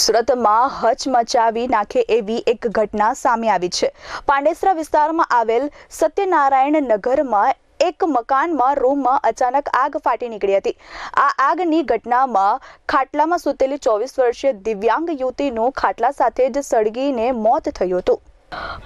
સુરતમાં હચમચાવી નાખે એવી એક ઘટના સામે આવી છે. પાંડેસરા વિસ્તારમાં આવેલ સત્યનારાયણ નગરમાં એક મકાનમાં રૂમમાં અચાનક આગ ફાટી નીકળી હતી. આ આગની ઘટનામાં ખાટલામાં સૂતેલી ચોવીસ વર્ષીય દિવ્યાંગ યુવતીનું ખાટલા સાથે જ સળગીને મોત થયું હતું.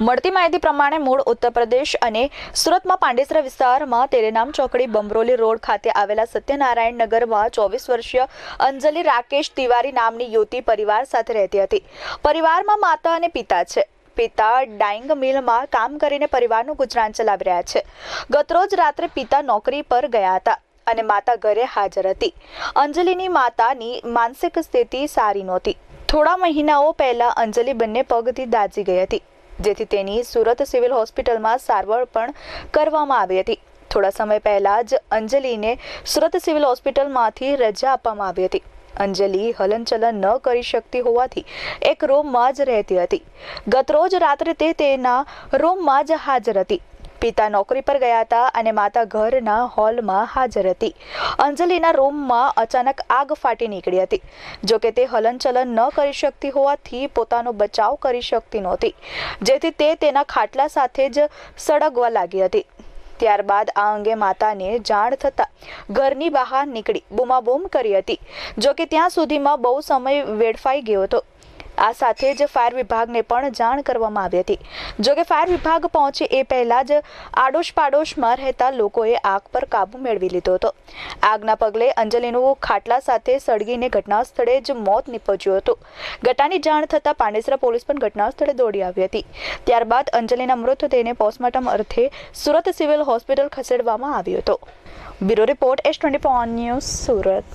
મળતી માહિતી પ્રમાણે મૂળ ઉત્તર પ્રદેશ અને સુરતમાં પાંડેસરા વિસ્તારમાં તેરેનામ ચોકડી બમરોલી રોડ ખાતે આવેલા સત્યનારાયણ નગરમાં ચોવીસ વર્ષીય અંજલિ રાકેશ તિવારી નામની યુવતી પરિવાર સાથે રહેતી હતી. પરિવારમાં માતા અને પિતા છે. પિતા ડાઇંગ મિલમાં કામ કરીને પરિવારનું ગુજરાન ચલાવી રહ્યા છે. ગતરોજ રાત્રે પિતા નોકરી પર ગયા હતા અને માતા ઘરે હાજર હતી. અંજલિની માતાની માનસિક સ્થિતિ સારી નહોતી. થોડા મહિનાઓ પહેલા અંજલિ બંને પગથી દાઝી ગઈ હતી. જેથી તેની સુરત સિવિલ હોસ્પિટલમાં સારવાર પણ કરવામાં આવી હતી. થોડા સમય પહેલા જ અંજલિને સુરત સિવિલ હોસ્પિટલમાંથી રજા આપવામાં આવી હતી. અંજલિ હલનચલન ન કરી શકતી હોવાથી એક રૂમમાં જ રહેતી હતી. ગતરોજ રાત્રે તે તેના રૂમમાં જ હાજર હતી. પિતા નોકરી પર ગયા હતા અને માતા ઘરના હોલમાં હાજર હતી. અંજલિના રૂમમાં અચાનક આગ ફાટી નીકળી હતી. જોકે તે હલનચલન ન કરી શકતી હોવાથી પોતાનો બચાવ કરી શકતી નહોતી. જેથી તે તેના ખાટલા સાથે જ સળગવા લાગી હતી. ત્યારબાદ આ અંગે માતાને જાણ થતાં ઘરની બહાર નીકળી બૂમાબૂમ કરી હતી. જોકે ત્યાં સુધીમાં બહુ સમય વેડફાઈ ગયો હતો. આ સાથે જ ફાયર વિભાગને પણ જાણ કરવામાં આવી હતી. જોકે ફાયર વિભાગ પહોંચે એ પહેલા જ આડોશ પાડોશમાં રહેતા લોકોએ આગ પર કાબુ મેળવી લીધો હતો. આગના પગલે અંજલિનું ખાટલા સાથે સળગીને ઘટના સ્થળે જ મોત નીપજ્યું હતું. ઘટનાની જાણ થતાં પાંડેસરા પોલીસ પણ ઘટના સ્થળે દોડી આવી હતી. ત્યારબાદ અંજલિના મૃતદેહને પોસ્ટમોર્ટમ અર્થે સુરત સિવિલ હોસ્પિટલ ખસેડવામાં આવ્યો હતો. Bureau report S twenty news Surat.